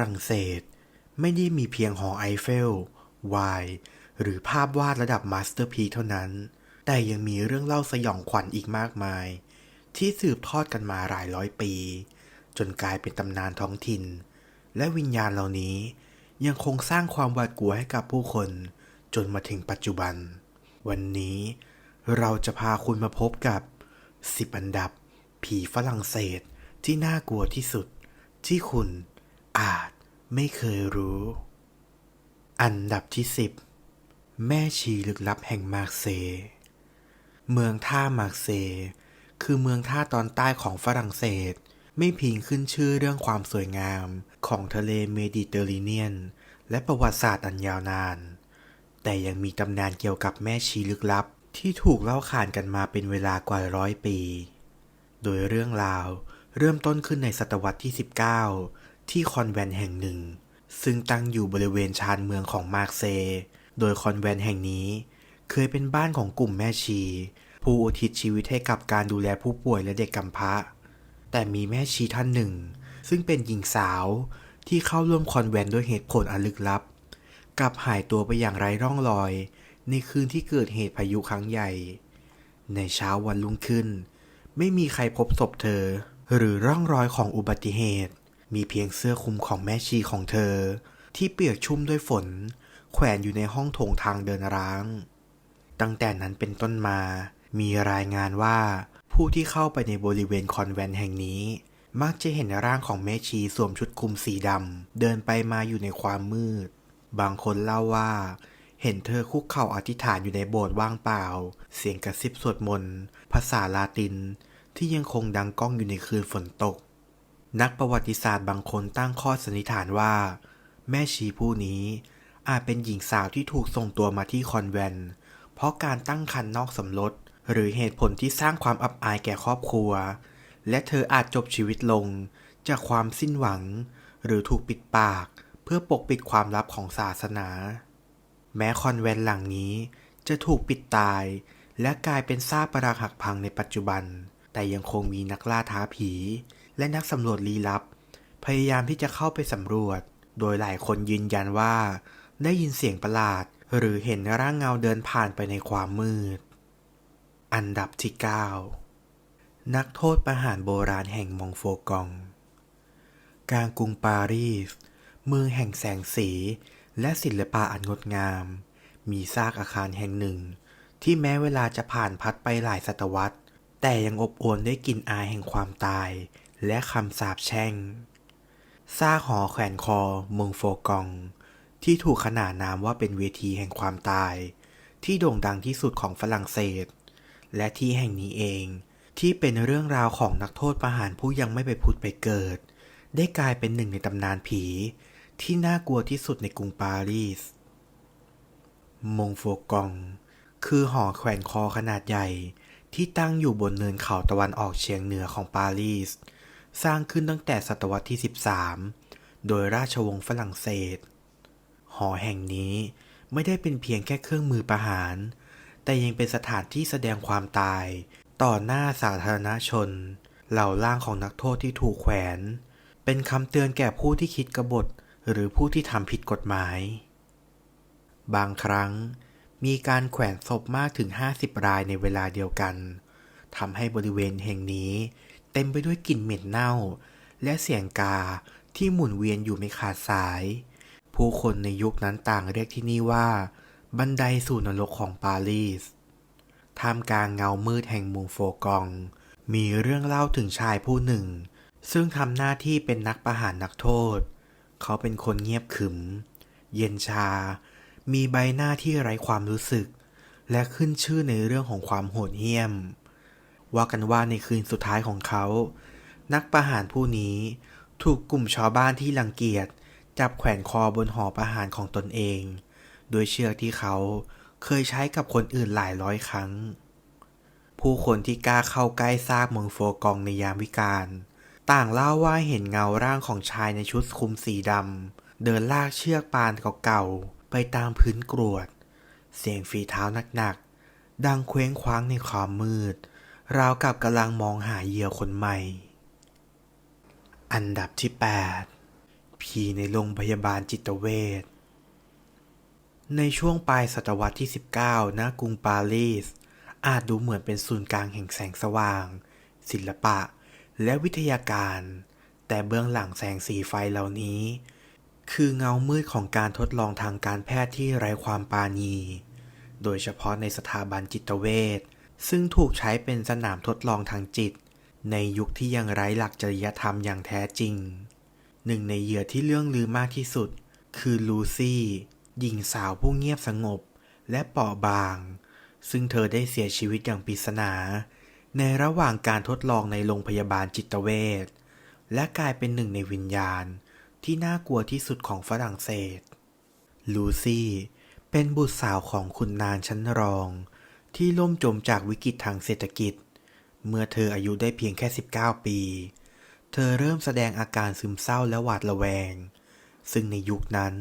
รั่งเศส ไม่ได้มีเพียงหอไอเฟลวน์หรือภาพวาดระดับมาสเตอร์พีเท่านั้น แต่ยังมีเรื่องเล่าสยองขวัญอีกมากมาย ที่สืบทอดกันมาหลายร้อยปี จนกลายเป็นตำนานท้องถิ่น และวิญญาณเหล่านี้ยังคงสร้างความหวาดกลัวให้กับผู้คน จนมาถึงปัจจุบัน วันนี้เราจะพาคุณมาพบกับ 10 อันดับ ผีฝรั่งเศสที่น่ากลัวที่สุดที่คุณ อาจไม่เคยรู้ อันดับที่10แม่ชีลึกลับแห่งมาร์เซ เมืองท่ามาร์เซ คือเมืองท่าตอนใต้ของฝรั่งเศส ไม่พียงขึ้นชื่อเรื่องความสวยงามของทะเลเมดิเตอร์เรเนียน และประวัติศาสตร์อันยาวนาน แต่ยังมีตำนานเกี่ยวกับแม่ชีลึกลับที่ถูกเล่าขานกันมาเป็นเวลากว่าร้อยปี โดยเรื่องราวเริ่มต้นขึ้นในศตวรรษที่ 19 ที่คอนแวนต์แห่งหนึ่ง ซึ่งตั้งอยู่บริเวณชานเมืองของมาร์เซโดยคอนแวนต์แห่งนี้ เคยเป็นบ้านของกลุ่มแม่ชี ผู้อุทิศชีวิตให้กับการดูแลผู้ป่วยและเด็กกำพร้า แต่มีแม่ชีท่านหนึ่ง ซึ่งเป็นหญิงสาวที่เข้าร่วมคอนแวนต์ด้วยเหตุผลอันลึกลับ กลับหายตัวไปอย่างไร้ร่องรอย ในคืนที่เกิดเหตุพายุครั้งใหญ่ ในเช้าวันรุ่งขึ้น ไม่มีใครพบศพเธอ หรือร่องรอยของอุบัติเหตุ มีเพียงเสื้อคลุมของแม่ชีของเธอ ที่เปียกชุ่มด้วยฝน แขวนอยู่ในห้องโถงทางเดินร้าง ตั้งแต่นั้นเป็นต้นมา มีรายงานว่าผู้ที่เข้าไปในบริเวณคอนแวนต์แห่งนี้ มักจะเห็นร่างของแม่ชีสวมชุดคลุมสีดำเดินไปมาอยู่ในความมืด บางคนเล่าว่า เห็นเธอคุกเข่าอธิษฐานอยู่ในโบสถ์ว่างเปล่า เสียงกระซิบสวดมนต์ภาษาลาตินที่ยังคงดังก้องอยู่ในคืนฝนตก นักประวัติศาสตร์บางคนตั้งข้อสันนิษฐานว่า แม่ชีผู้นี้อาจเป็นหญิงสาวที่ถูกส่งตัวมาที่คอนแวนต์เพราะการตั้งครรภ์นอกสมรสหรือเหตุผลที่สร้างความอับอายแก่ครอบครัว และเธออาจจบชีวิตลง จากความสิ้นหวัง หรือถูกปิดปาก เพื่อปกปิดความลับของศาสนา แม้คอนแวนต์หลังนี้จะถูกปิดตาย และกลายเป็นซากปรักหักพังในปัจจุบัน แต่ยังคงมีนักล่าท้าผี และนักสำรวจลี้ลับ พยายามที่จะเข้าไปสำรวจ โดยหลายคนยืนยันว่า ได้ยินเสียงประหลาด หรือเห็นร่างเงาเดินผ่านไปในความมืด อันดับที่ 9 นักโทษประหารโบราณแห่งมองโฟกอง กลางกรุงปารีส เมืองแห่งแสงสี และศิลปะอันงดงาม มีซากอาคารแห่งหนึ่ง ที่แม้เวลาจะผ่านพัดไปหลายศตวรรษแต่ยังอบอวลด้วยกลิ่นอายแห่งความตาย และคำสาปแช่ง ซากหอแขวนคอเมืองโฟกอง ที่ถูกขนานนามว่าเป็นเวทีแห่งความตาย ที่โด่งดังที่สุดของฝรั่งเศส และที่แห่งนี้เอง ที่เป็นเรื่องราวของนักโทษประหารผู้ยังไม่ไปผุดไปเกิด ได้กลายเป็นหนึ่งในตำนานผี ที่น่ากลัวที่สุดในกรุงปารีสมงโฟกอง คือหอแขวนคอขนาดใหญ่ที่ตั้งอยู่บนเนินเขาตะวันออกเฉียงเหนือของปารีส สร้างขึ้นตั้งแต่ศตวรรษที่ 13 โดยราชวงศ์ฝรั่งเศส หอแห่งนี้ไม่ได้เป็นเพียงแค่เครื่องมือประหาร แต่ยังเป็นสถานที่แสดงความตาย ต่อหน้าสาธารณชน เหล่าล่างของนักโทษที่ถูกแขวน เป็นคำเตือนแก่ผู้ที่คิดกบฏหรือผู้ที่ทำผิดกฎหมาย บางครั้งมีการแขวนศพมากถึง 50 รายในเวลาเดียวกันทำให้บริเวณแห่งนี้ เต็มไปด้วยกลิ่นเหม็นเน่า และเสียงกาที่หมุนเวียนอยู่ไม่ขาดสาย ผู้คนในยุคนั้นต่างเรียกที่นี่ว่า บันไดสู่นรกของปารีสท่ามกลางเงามืดแห่งมุงโฟกอง มีเรื่องเล่าถึงชายผู้หนึ่ง ซึ่งทำหน้าที่เป็นนักประหารนักโทษ เขาเป็นคนเงียบขรึม เย็นชา มีใบหน้าที่ไร้ความรู้สึก และขึ้นชื่อในเรื่องของความโหดเหี้ยม ว่ากันว่าในคืนสุดท้ายของเขา นักประหารผู้นี้ถูกกลุ่มชาวบ้านที่รังเกียจจับแขวนคอบนหอประหารของตนเอง โดยเชือกที่เขาเคยใช้กับคนอื่นหลายร้อยครั้ง ผู้คนที่กล้าเข้าใกล้ซากเมืองโฟกองในยามวิกาลต่างเล่าว่าเห็นเงาร่างของชายในชุดคลุมสีดำเดินลากเชือกปานเก่าๆไปตามพื้นกรวด เสียงฝีเท้าหนักๆดังเคว้งคว้างในความมืด ราวกับกำลังมองหาเหยื่อคนใหม่ อันดับที่ 8 ผีในโรงพยาบาลจิตเวช ในช่วงปลายศตวรรษที่ 19ณกรุงปารีส อาจดูเหมือนเป็นศูนย์กลางแห่งแสงสว่าง ศิลปะ และวิทยาการ แต่เบื้องหลังแสงสีไฟเหล่านี้ คือเงามืดของการทดลองทางการแพทย์ที่ไร้ความปราณีโดยเฉพาะในสถาบันจิตเวช ซึ่งถูกใช้เป็นสนามทดลองทางจิต ในยุคที่ยังไร้หลักจริยธรรมอย่างแท้จริง หนึ่งในเหยื่อที่เรื่องลือมากที่สุด คือลูซี่หญิงสาวผู้เงียบสงบและเปราะบาง ซึ่งเธอได้เสียชีวิตอย่างปริศนา ในระหว่างการทดลองในโรงพยาบาลจิตเวชและกลายเป็นหนึ่งในวิญญาณที่น่ากลัวที่สุดของฝรั่งเศส ลูซี่เป็นบุตรสาวของคุณนางชั้นรอง ที่ล่มจมจากวิกฤตทางเศรษฐกิจ เมื่อเธออายุได้เพียงแค่ 19 ปี เธอเริ่มแสดงอาการซึมเศร้าและหวาดระแวง ซึ่งในยุคนั้น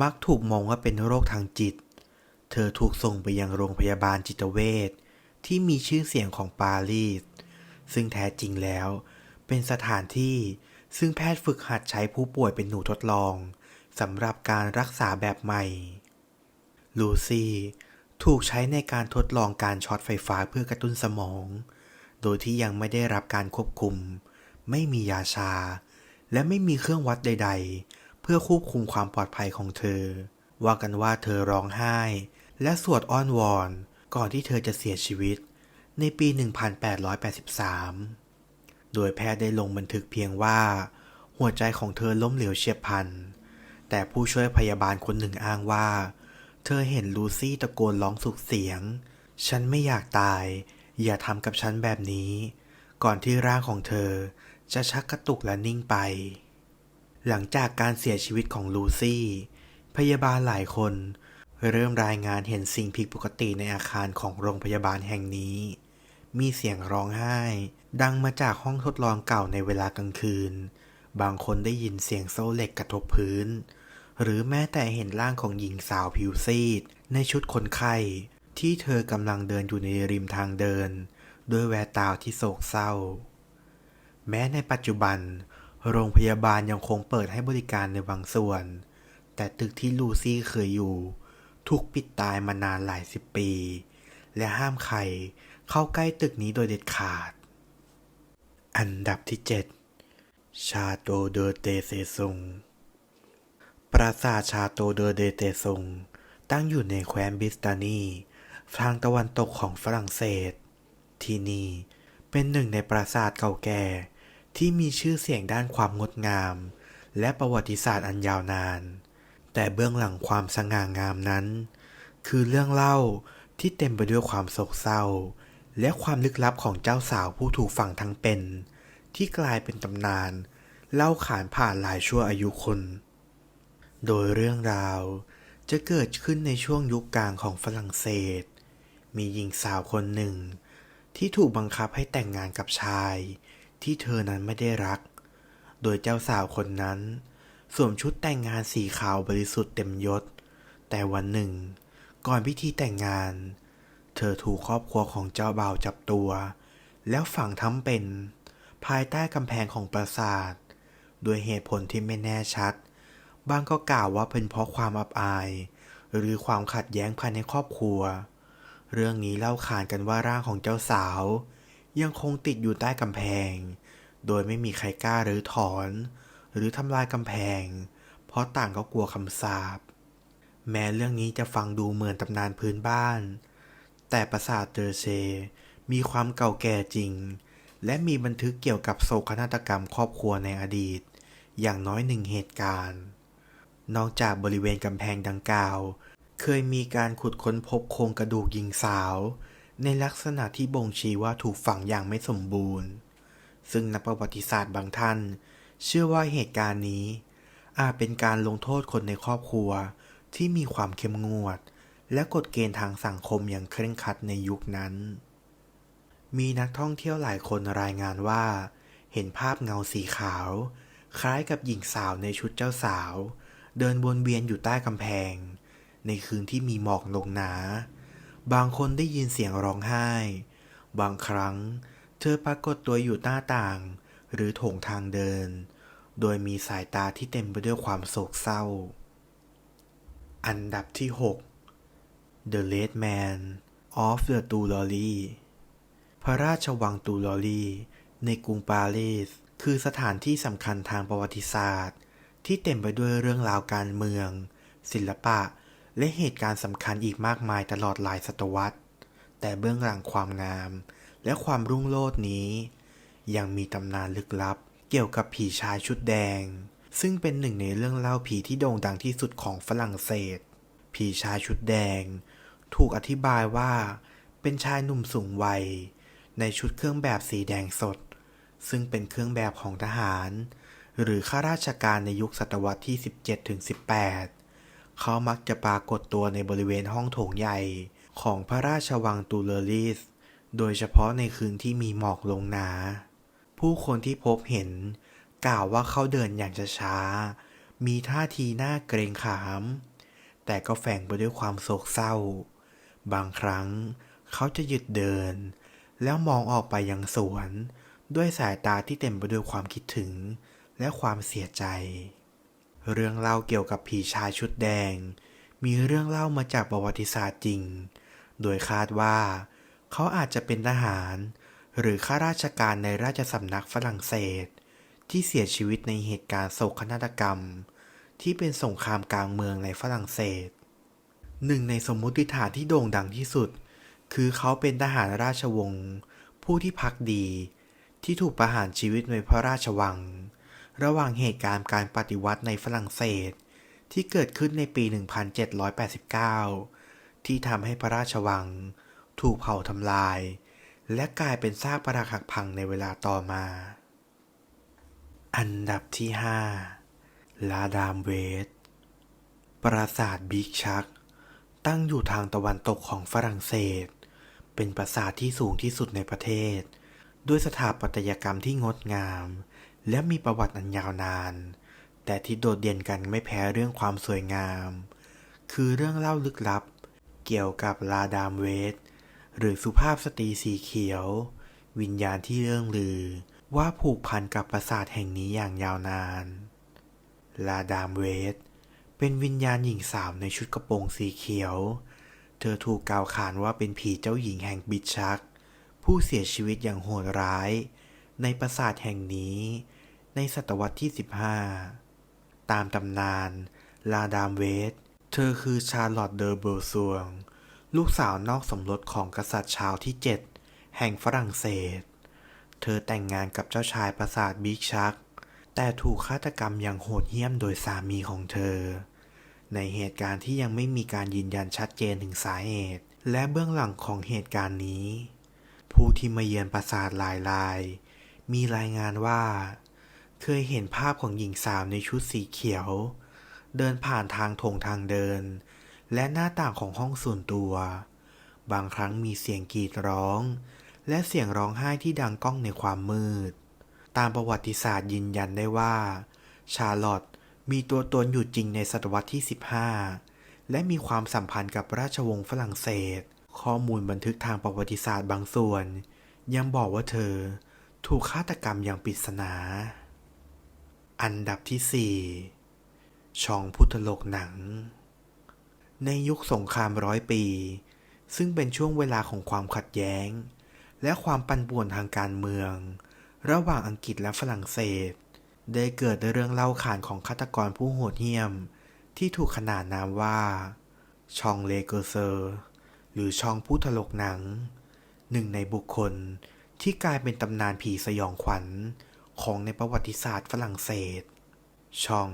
มักถูกมองว่าเป็นโรคทางจิต เธอถูกส่งไปยังโรงพยาบาลจิตเวชที่มีชื่อเสียงของปารีส ซึ่งแท้จริงแล้ว เป็นสถานที่ซึ่งแพทย์ฝึกหัดใช้ผู้ป่วยเป็นหนูทดลองสำหรับการรักษาแบบใหม่ ลูซี่ ถูกใช้ในการทดลองการช็อตไฟฟ้าเพื่อกระตุ้นสมอง โดยที่ยังไม่ได้รับการควบคุม ไม่มียาชา และไม่มีเครื่องวัดใด ๆ เพื่อควบคุมความปลอดภัยของเธอ ว่ากันว่าเธอร้องไห้ และสวดอ้อนวอน ก่อนที่เธอจะเสียชีวิต ในปี 1883 โดยแพทย์ได้ลงบันทึกเพียงว่า หัวใจของเธอล้มเหลวเฉียบพลัน แต่ผู้ช่วยพยาบาลคนหนึ่งอ้างว่า เธอเห็นลูซี่ตะโกนร้องสุดเสียง ฉันไม่อยากตาย อย่าทำกับฉันแบบนี้ ก่อนที่ร่างของเธอจะชักกระตุกและนิ่งไป หลังจากการเสียชีวิตของลูซี่ พยาบาลหลายคน เริ่มรายงานเห็นสิ่งผิดปกติในอาคารของโรงพยาบาลแห่งนี้ มีเสียงร้องไห้ ดังมาจากห้องทดลองเก่าในเวลากลางคืน บางคนได้ยินเสียงโซ่เหล็กกระทบพื้น หรือแม้แต่เห็นร่างของหญิงสาวผิวซีด ในชุดคนไข้ ที่เธอกำลังเดินอยู่ในริมทางเดิน ด้วยแววตาที่โศกเศร้า แม้ในปัจจุบัน โรงพยาบาลยังคงเปิดให้บริการในบางส่วน แต่ตึกที่ลูซี่เคยอยู่ ถูกปิดตายมานานหลายสิบปี และห้ามใครเข้าใกล้ตึกนี้โดยเด็ดขาด อันดับที่ 7 ชาโตเดอเตเซซุง ปราสาทชาโตเดอเดเตซงตั้งอยู่ในแคว้นบิสตานี ทางตะวันตกของฝรั่งเศส ที่นี่เป็นหนึ่งในปราสาทเก่าแก่ ที่มีชื่อเสียงด้านความงดงาม และประวัติศาสตร์อันยาวนาน แต่เบื้องหลังความสง่างามนั้น คือเรื่องเล่าที่เต็มไปด้วยความโศกเศร้า และความลึกลับของเจ้าสาวผู้ถูกฝังทั้งเป็น ที่กลายเป็นตำนาน เล่าขานผ่านหลายชั่วอายุคน โดยเรื่องราวจะเกิดขึ้นในช่วงยุคกลางของฝรั่งเศส มีหญิงสาวคนหนึ่ง ที่ถูกบังคับให้แต่งงานกับชาย ที่เธอนั้นไม่ได้รัก โดยเจ้าสาวคนนั้น สวมชุดแต่งงานสีขาวบริสุทธิ์เต็มยศ แต่วันหนึ่ง ก่อนพิธีแต่งงาน เธอถูกครอบครัวของเจ้าบ่าวจับตัว แล้วฝังทั้งเป็น ภายใต้กำแพงของปราสาทโดยเหตุผลที่ไม่แน่ชัด บางก็กล่าวว่าเป็นเพราะความอับอาย หรือความขัดแย้งภายในครอบครัว เรื่องนี้เล่าขานกันว่าร่างของเจ้าสาว ยังคงติดอยู่ใต้กำแพง โดยไม่มีใครกล้าหรือถอน หรือทำลายกำแพง เพราะต่างก็กลัวคำสาป แม้เรื่องนี้จะฟังดูเหมือนตำนานพื้นบ้าน แต่ปราสาทเตอร์เช มีความเก่าแก่จริง และมีบันทึกเกี่ยวกับโศกนาฏกรรมครอบครัวในอดีต อย่างน้อยหนึ่งเหตุการณ์ นอกจากบริเวณกำแพงดังกล่าว เคยมีการขุดค้นพบโครงกระดูกหญิงสาว ในลักษณะที่บ่งชี้ว่าถูกฝังอย่างไม่สมบูรณ์ ซึ่งนักประวัติศาสตร์บางท่าน เชื่อว่าเหตุการณ์นี้ อาจเป็นการลงโทษคนในครอบครัวที่มีความเข้มงวด และกฎเกณฑ์ทางสังคมอย่างเคร่งครัดในยุคนั้น มีนักท่องเที่ยวหลายคนรายงานว่า เห็นภาพเงาสีขาว คล้ายกับหญิงสาวในชุดเจ้าสาว เดินวนเวียนอยู่ใต้กำแพง ในคืนที่มีหมอกลงหนา บางคนได้ยินเสียงร้องไห้ บางครั้ง เธอปรากฏตัวอยู่หน้าต่าง หรือโถงทางเดิน โดยมีสายตาที่เต็มไปด้วยความโศกเศร้า อันดับที่ 6 The Red Man of the Tulari พระราชวังตูลอรีในกรุงปารีสคือสถานที่สำคัญทางประวัติศาสตร์ ที่เต็มไปด้วยเรื่องราวการเมือง ศิลปะ และเหตุการณ์สำคัญอีกมากมายตลอดหลายศตวรรษ แต่เบื้องหลังความงาม และความรุ่งโรจน์นี้ ยังมีตำนานลึกลับ เกี่ยวกับผีชายชุดแดง ซึ่งเป็นหนึ่งในเรื่องเล่าผีที่โด่งดังที่สุดของฝรั่งเศส ผีชายชุดแดง ถูกอธิบายว่า เป็นชายหนุ่มสูงวัย ในชุดเครื่องแบบสีแดงสด ซึ่งเป็นเครื่องแบบของทหาร หรือข้าราชการในยุคศตวรรษที่ 17ถึง18 เขามักจะปรากฏตัวในบริเวณห้องโถงใหญ่ของพระราชวังตูเลอริส โดยเฉพาะในคืนที่มีหมอกลงหนา ผู้คนที่พบเห็น กล่าวว่าเขาเดินอย่างช้าๆ มีท่าทีน่าเกรงขาม แต่ก็แฝงไปด้วยความโศกเศร้า บางครั้งเขาจะหยุดเดิน แล้วมองออกไปยังสวน ด้วยสายตาที่เต็มไปด้วยความคิดถึง และความเสียใจ เรื่องเล่าเกี่ยวกับผีชายชุดแดง มีเรื่องเล่ามาจากประวัติศาสตร์จริง โดยคาดว่า เขาอาจจะเป็นทหาร หรือข้าราชการในราชสำนักฝรั่งเศส ที่เสียชีวิตในเหตุการณ์โศกนาฏกรรม ที่เป็นสงครามกลางเมืองในฝรั่งเศส หนึ่งในสมมุติฐานที่โด่งดังที่สุด คือเขาเป็นทหารราชวงศ์ผู้ที่พักดีที่ถูกประหารชีวิตในพระราชวัง ระหว่างเหตุการณ์การปฏิวัติในฝรั่งเศส ที่เกิดขึ้นในปี 1789 ที่ทำให้พระราชวัง ถูกเผาทำลาย และกลายเป็นซากปรักหักพังในเวลาต่อมา อันดับที่ 5 ลาดามเวสปราสาทบิ๊กชัก ตั้งอยู่ทางตะวันตกของฝรั่งเศส เป็นปราสาทที่สูงที่สุดในประเทศ ด้วยสถาปัตยกรรมที่งดงาม และมีประวัติอันยาวนาน แต่ที่โดดเด่นกันไม่แพ้เรื่องความสวยงาม คือเรื่องเล่าลึกลับ เกี่ยวกับลาดามเวสหรือสุภาพสตรีสีเขียว วิญญาณที่เรื่องลือ ว่าผูกพันกับปราสาทแห่งนี้อย่างยาวนาน ลาดามเวสเป็นวิญญาณหญิงสาวในชุดกระโปรงสีเขียว เธอถูกกล่าวขานว่าเป็นผีเจ้าหญิงแห่งบิดชัก ผู้เสียชีวิตอย่างโหดร้าย ในปราสาทแห่งนี้ ในศตวรรษที่ 15 ตามตำนาน ลาดามเวส เธอคือชาร์ลอตเดอเบอร์ซวง ลูกสาวนอกสมรสของกษัตริย์ชาวที่ 7 แห่งฝรั่งเศส เธอแต่งงานกับเจ้าชายปราสาทบิ๊กชัก แต่ถูกฆาตกรรมอย่างโหดเหี้ยมโดยสามีของเธอ ในเหตุการณ์ที่ยังไม่มีการยืนยันชัดเจนถึงสาเหตุ และเบื้องหลังของเหตุการณ์นี้ ผู้ที่มาเยือนปราสาทหลายราย มีรายงานว่า เคยเห็นภาพของหญิงสาวในชุดสีเขียว เดินผ่านทางโถงทางเดิน และหน้าต่างของห้องส่วนตัว บางครั้งมีเสียงกรีดร้อง และเสียงร้องไห้ที่ดังก้องในความมืด ตามประวัติศาสตร์ยืนยันได้ว่า ชาร์ลอตมีตัวตนอยู่จริงในศตวรรษที่ 15 และมีความสัมพันธ์กับราชวงศ์ฝรั่งเศส ข้อมูลบันทึกทางประวัติศาสตร์บางส่วน ยังบอกว่าเธอ ถูกฆาตกรรมอย่างปริศนา อันดับที่ 4 ช่องพุทธโลกหนัง ในยุคสงครามร้อยปี ซึ่งเป็นช่วงเวลาของความขัดแย้ง และความปั่นป่วนทางการเมือง ระหว่างอังกฤษและฝรั่งเศส ได้เกิดเรื่องเล่าขานของฆาตกรผู้โหดเหี้ยม ที่ถูกขนานนามว่า ชองเลเกอร์เซอร์ หรือชองผู้ถลกหนัง หนึ่งในบุคคลที่กลายเป็นตำนานผีสยองขวัญ ของในประวัติศาสตร์ฝรั่งเศส ชอง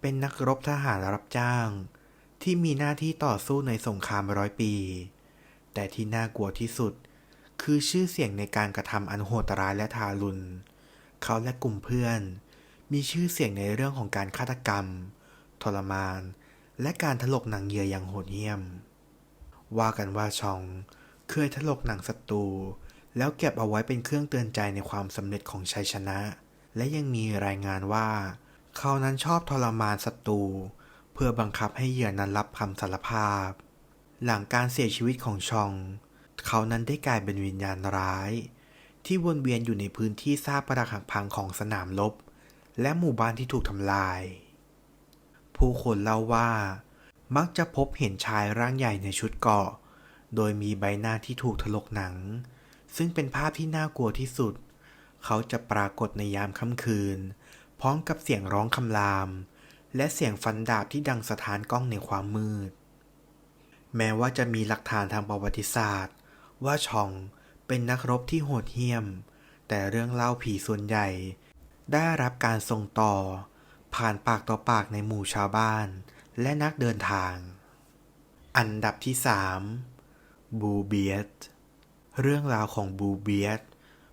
เป็นนักรบทหารรับจ้าง ที่มีหน้าที่ต่อสู้ในสงครามร้อยปี แต่ที่น่ากลัวที่สุด คือชื่อเสียงในการกระทำอันโหดร้ายและทารุณ เขาและกลุ่มเพื่อน มีชื่อเสียงในเรื่องของการฆาตกรรม ทรมาน และการถลกหนังเหยื่ออย่างโหดเหี้ยม ว่ากันว่าชองเคยถลกหนังศัตรู แล้วเก็บเอาไว้เป็นเครื่องเตือนใจในความสำเร็จของชัยชนะ และยังมีรายงานว่า เขานั้นชอบทรมานศัตรูเพื่อบังคับให้เหยื่อนั้นรับคำสารภาพ หลังการเสียชีวิตของชอง เขานั้นได้กลายเป็นวิญญาณร้าย ที่วนเวียนอยู่ในพื้นที่ซากปรักหักพังของสนามรบและหมู่บ้านที่ถูกทำลาย ผู้คนเล่าว่า มักจะพบเห็นชายร่างใหญ่ในชุดเกาะ โดยมีใบหน้าที่ถูกถลกหนัง ซึ่งเป็นภาพที่น่ากลัวที่สุด เขาจะปรากฏในยามค่ำคืน พร้อมกับเสียงร้องคำราม และเสียงฟันดาบที่ดังสะท้านกล้องในความมืด แม้ว่าจะมีหลักฐานทางประวัติศาสตร์ ว่าชองเป็นนักรบที่โหดเหี้ยม แต่เรื่องเล่าผีส่วนใหญ่ ได้รับการส่งต่อ ผ่านปากต่อปากในหมู่ชาวบ้าน และนักเดินทาง อันดับที่ 3 บูเบียต เรื่องราวของบูเบียต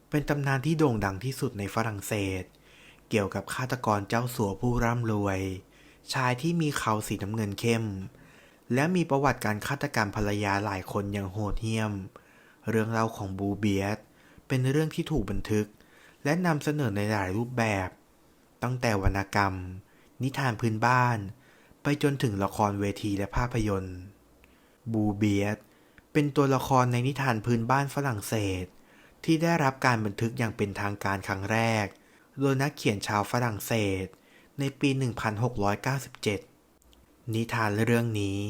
เป็นตำนานที่โด่งดังที่สุดในฝรั่งเศส เกี่ยวกับฆาตกรเจ้าสัวผู้ร่ำรวย ชายที่มีเขาสีน้ำเงินเข้ม และมีประวัติการฆาตกรรมภรรยาหลายคนอย่างโหดเหี้ยม เรื่องเล่าของบูเบียตเป็นเรื่องที่ถูกบันทึก และนำเสนอในหลายรูปแบบ ตั้งแต่วรรณกรรม นิทานพื้นบ้าน ไปจนถึงละครเวทีและภาพยนตร์ บูเบียต เป็นตัวละครในนิทานพื้นบ้านฝรั่งเศส ที่ได้รับการบันทึกอย่างเป็นทางการครั้งแรก โดยนักเขียนชาวฝรั่งเศส ในปี 1697 นิทานเรื่องนี้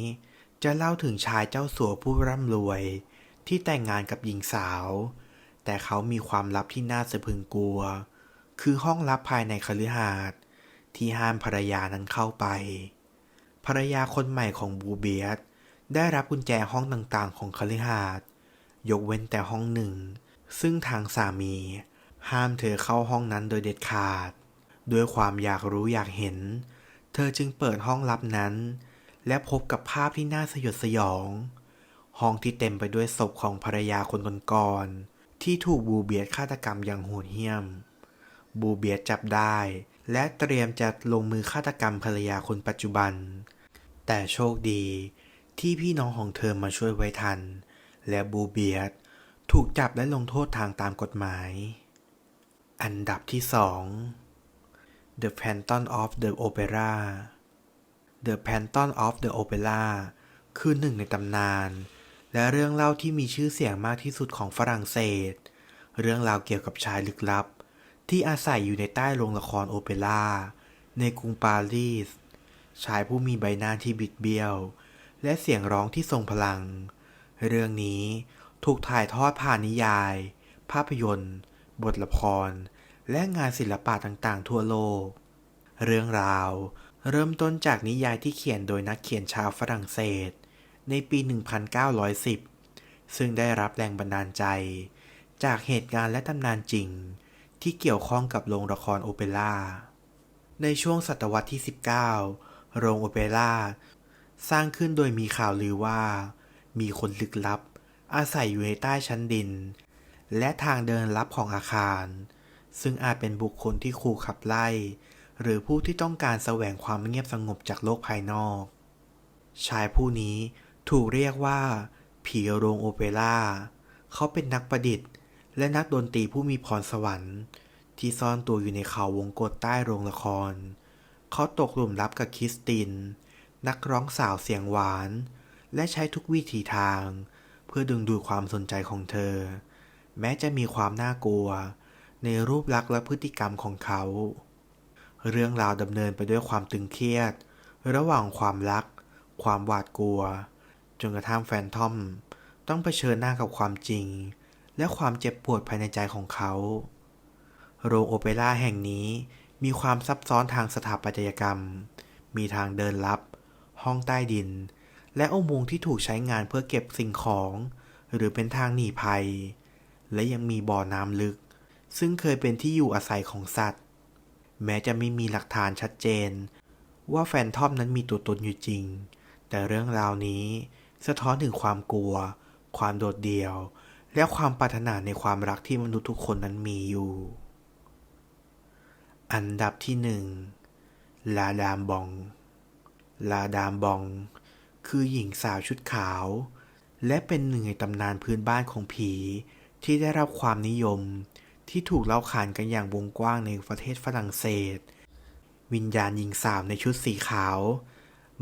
จะเล่าถึงชายเจ้าสัวผู้ร่ำรวย ที่แต่งงานกับหญิงสาว แต่เขามีความลับที่น่าสะพึงกลัว คือห้องลับภายในคฤหาสน์ที่ห้ามภรรยานั้นเข้าไป ภรรยาคนใหม่ของบูเบียต ได้รับกุญแจห้องต่างๆ ของคฤหาสน์ยกเว้นแต่ห้องหนึ่ง ซึ่งทางสามี ห้ามเธอเข้าห้องนั้นโดยเด็ดขาด ด้วยความอยากรู้อยากเห็น เธอจึงเปิดห้องลับนั้น และพบกับภาพที่น่าสยดสยอง ห้องที่เต็มไปด้วยศพของภรรยาคนก่อนๆที่ถูกบูเบียตฆาตกรรมอย่างโหดเหี้ยม บูเบียตจับได้ และเตรียมจะลงมือฆาตกรรมภรรยาคนปัจจุบัน แต่โชคดี ที่พี่น้องของเธอมาช่วยไว้ทัน และบูเบียตถูกจับและลงโทษทางตามกฎหมาย อันดับที่สอง The Phantom of the Opera The Phantom of the Opera คือหนึ่งในตำนาน และเรื่องเล่าที่มีชื่อเสียงมากที่สุดของฝรั่งเศส เรื่องราวเกี่ยวกับชายลึกลับ ที่อาศัยอยู่ในใต้โรงละครโอเปร่าในกรุงปารีส ชายผู้มีใบหน้าที่บิดเบี้ยว และเสียงร้องที่ทรงพลัง เรื่องนี้ถูกถ่ายทอดผ่านนิยาย ภาพยนตร์ บทละคร และงานศิลปะต่างๆ ทั่วโลก เรื่องราวเริ่มต้นจากนิยายที่เขียนโดยนักเขียนชาวฝรั่งเศส ในปี 1910 ซึ่งได้รับแรงบันดาลใจ จากเหตุการณ์และตำนานจริง ที่เกี่ยวข้องกับโรงละครโอเปร่าในช่วงศตวรรษที่ 19 โรงโอเปร่า สร้างขึ้นโดยมีข่าวลือว่า มีคนลึกลับ อาศัยอยู่ในใต้ชั้นดิน และทางเดินลับของอาคาร ซึ่งอาจเป็นบุคคลที่ขู่ขับไล่ หรือผู้ที่ต้องการแสวงความเงียบสงบจากโลกภายนอก ชายผู้นี้ถูกเรียกว่า ผีโรงโอเปร่าเขาเป็นนักประดิษฐ์ และนักดนตรีผู้มีพรสวรรค์ที่ซ่อนตัวอยู่ในเขาวงกฏใต้โรงละคร เขาตกหลุมรักกับคริสติน นักร้องสาวเสียงหวาน และใช้ทุกวิถีทาง เพื่อดึงดูดความสนใจของเธอ แม้จะมีความน่ากลัว ในรูปลักษณ์และพฤติกรรมของเขา เรื่องราวดำเนินไปด้วยความตึงเครียด ระหว่างความรัก ความหวาดกลัว จนกระทั่งแฟนทอม ต้องเผชิญหน้ากับความจริง และความเจ็บปวดภายในใจของเขา โรงโอเปร่าแห่งนี้มีความซับซ้อนทางสถาปัตยกรรม มีทางเดินลับ ห้องใต้ดิน และอุโมงค์ที่ถูกใช้งานเพื่อเก็บสิ่งของ หรือเป็นทางหนีภัย และยังมีบ่อน้ำลึก ซึ่งเคยเป็นที่อยู่อาศัยของสัตว์ แม้จะไม่มีหลักฐานชัดเจน ว่าแฟนทอมนั้นมีตัวตนอยู่จริง แต่เรื่องราวนี้ สะท้อนถึงความกลัว ความโดดเดี่ยว และความปรารถนาในความรักที่มนุษย์ทุกคนนั้นมีอยู่ อันดับที่หนึ่งลาดามบอง ลาดามบอง คือหญิงสาวชุดขาว และเป็นหนึ่งในตำนานพื้นบ้านของผีที่ได้รับความนิยมที่ถูกเล่าขานกันอย่างวงกว้างในประเทศฝรั่งเศส วิญญาณหญิงสาวในชุดสีขาว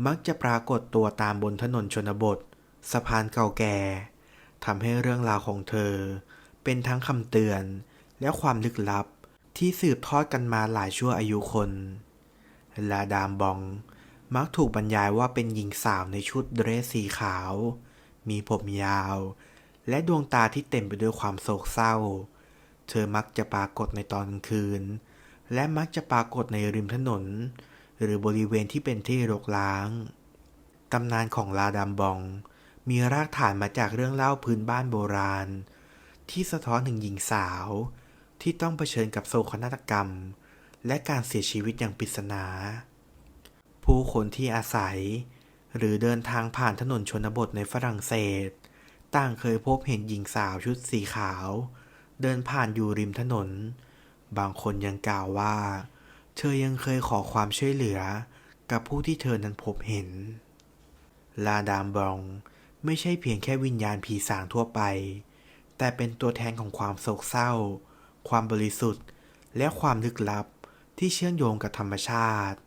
มักจะปรากฏตัวตามบนถนนชนบท สะพานเก่าแก่ทำให้เรื่องราวของเธอ เป็นทั้งคำเตือนและความลึกลับที่สืบทอดกันมาหลายชั่วอายุคน ลาดามบอง มักถูกบรรยายว่าเป็นหญิงสาวในชุดเดรสสีขาว มีผมยาว และดวงตาที่เต็มไปด้วยความโศกเศร้า เธอมักจะปรากฏในตอนกลางคืน และมักจะปรากฏในริมถนน หรือบริเวณที่เป็นที่รกร้าง ตำนานของลาดามบอง มีรากฐานมาจากเรื่องเล่าพื้นบ้านโบราณ ที่สะท้อนถึงหญิงสาวที่ต้องเผชิญกับโศกนาฏกรรม และการเสียชีวิตอย่างปริศนา ผู้คนที่อาศัย หรือเดินทางผ่านถนนชนบทในฝรั่งเศส ต่างเคยพบเห็นหญิงสาวชุดสีขาว เดินผ่านอยู่ริมถนน บางคนยังกล่าวว่า เธอยังเคยขอความช่วยเหลือกับผู้ที่เธอนั้นพบเห็น ลาดามบองไม่ใช่เพียงแค่วิญญาณผีสางทั่วไป แต่เป็นตัวแทนของความโศกเศร้า ความบริสุทธิ์ และความลึกลับที่เชื่อมโยงกับธรรมชาติ